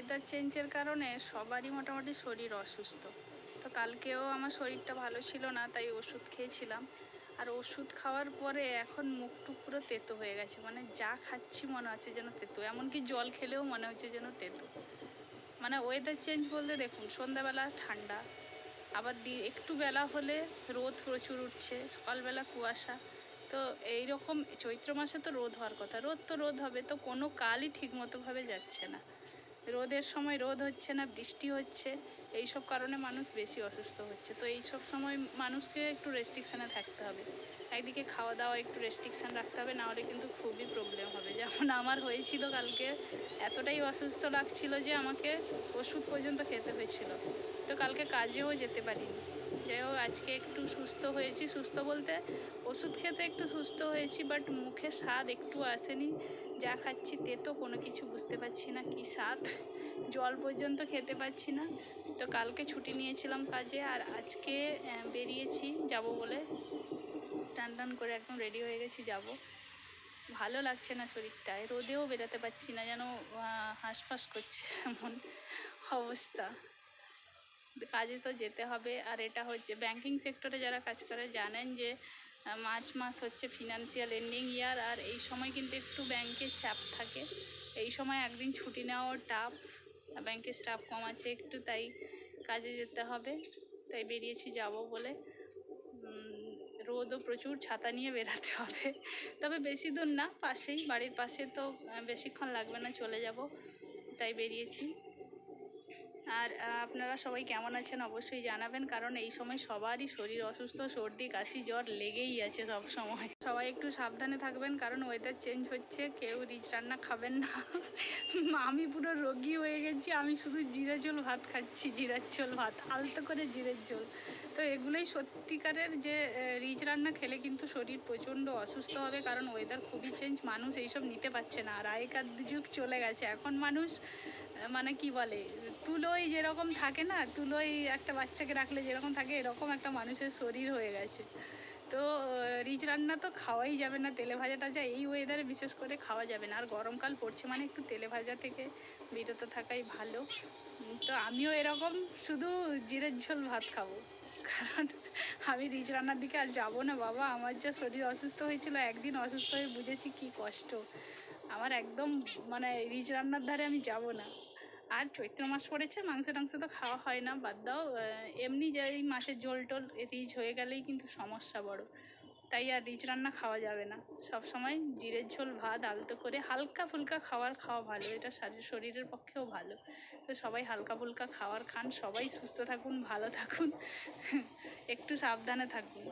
Weather চেঞ্জের কারণে সবারই মোটামুটি শরীর অসুস্থ। তো কালকেও আমার শরীরটা ভালো ছিল না, তাই ওষুধ খেয়েছিলাম। আর ওষুধ খাওয়ার পরে এখন মুখটুক পুরো তেতো হয়ে গেছে। মানে যা খাচ্ছি মনে হচ্ছে যেন তেতো। এমনকি জল খেলেও মনে হচ্ছে যেন তেতো। মানে ওয়েদার চেঞ্জ বলতে দেখুন, সন্ধ্যাবেলা ঠান্ডা, আবার দি, একটু বেলা হলে রোদ প্রচুর উঠছে, সকালবেলা কুয়াশা। তো এই রকম চৈত্র মাসে তো রোদ হওয়ার কথা। রোদ তো রোদ হবে, তো কোনো কালই ঠিক মতোভাবে যাচ্ছে না। রোদের সময় রোদ হচ্ছে না, বৃষ্টি হচ্ছে এই সব কারণে মানুষ বেশি অসুস্থ হচ্ছে। তো এই সব সময় মানুষকে একটু রেস্ট্রিকশানে থাকতে হবে। একদিকে খাওয়া দাওয়া একটু রেস্ট্রিকশান রাখতে হবে নাহলে কিন্তু খুবই প্রবলেম হবে। যেমন আমার হয়েছিল কালকে, এতটাই অসুস্থ লাগছিল যে আমাকে ওষুধ পর্যন্ত খেতে হয়েছিল। তো কালকে কাজেও যেতে পারিনি। যাই হোক আজকে একটু সুস্থ হয়েছি। সুস্থ বলতে ওষুধ খেতে একটু সুস্থ হয়েছি বাট মুখে স্বাদ একটু আসেনি। যা খাচ্ছি তেতো কোনো কিছু বুঝতে পারছি না কি স্বাদ। জল পর্যন্ত খেতে পাচ্ছি না। তো কালকে ছুটি নিয়েছিলাম কাজে আর আজকে বেরিয়েছি যাব বলে। স্নান টান করে একদম রেডি হয়ে গেছি যাব। ভালো লাগছে না শরীরটায় রোদেও বেরোতে পারছি না যেন হাঁসফাঁস করছে এমন অবস্থা। কাজে তো যেতে হবে। আর এটা হচ্ছে ব্যাংকিং সেক্টরে যারা কাজ করে জানেন যে মার্চ মাস হচ্ছে ফিনান্সিয়াল এন্ডিং ইয়ার আর এই সময় কিন্তু একটু ব্যাংকের চাপ থাকে। এই সময় একদিন ছুটি নেওয়াও টাফ ব্যাংকের স্টাফ কম আছে একটু, তাই কাজে যেতে হবে। তাই বেরিয়েছি যাব বলে। রোদও প্রচুর, ছাতা নিয়ে বেরাতে হবে। তবে বেশি দূর না, পাশেই, বাড়ির পাশে তো বেশিক্ষণ লাগবে না, চলে যাব। তাই বেরিয়েছি। আর আপনারা সবাই কেমন আছেন অবশ্যই জানাবেন, কারণ এই সময় সবারই শরীর অসুস্থ, সর্দি, কাশি, জ্বর লেগেই আছে সব সময়। সবাই একটু সাবধানে থাকবেন, কারণ ওয়েদার চেঞ্জ হচ্ছে, কেউ রিচ রান্না খাবেন না। আমি পুরো রোগী হয়ে গেছি, আমি শুধু জিরে ঝোল ভাত খাচ্ছি জিরার ঝোল ভাত, আলতো করে জিরের ঝোল। তো এগুলোই সত্যিকারের যে রিচ রান্না খেলে কিন্তু শরীর প্রচণ্ড অসুস্থ হবে, কারণ ওয়েদার খুবই চেঞ্জ মানুষ এইসব নিতে পারছে না। আর আগেকার যুগ চলে গেছে, এখন মানুষ মানে কি বলে, তুলোই যেরকম থাকে না, তুলোই একটা বাচ্চাকে রাখলে যেরকম থাকে, এরকম একটা মানুষের শরীর হয়ে গেছে। তো রিচ রান্না তো খাওয়াই যাবে না, তেলে ভাজা টাজা এই ওয়েদারে বিশেষ করে খাওয়া যাবে না। আর গরমকাল পড়ছে মানে একটু তেলে ভাজা থেকে বিরত থাকাই ভালো। তো আমিও এরকম শুধু জিরের ঝোল ভাত খাব। কারণ আমি রিচ রান্নার দিকে আর যাব না, বাবা। আমার যা শরীর অসুস্থ হয়েছিল, একদিন অসুস্থ হয়ে বুঝেছি কি কষ্ট। আমার একদম মানে রিচ রান্নার ধারে আমি যাব না। আর চৈত্র মাস পড়েছে মাংস টাংস তো খাওয়া হয় না, বাদ দাও। এমনি যে এই মাসের ঝোল টোল রিচ হয়ে গেলেই কিন্তু সমস্যা বড়। তাই আর রিচ রান্না খাওয়া যাবে না। সব সময় জিরের ঝোল, ভাত, আলতো করে হালকা ফুলকা খাওয়ার খাওয়া ভালো। এটা শারীর শরীরের পক্ষেও ভালো। তো সবাই হালকা ফুলকা খাওয়ার খান, সবাই সুস্থ থাকুন, ভালো থাকুন, একটু সাবধানে থাকুন।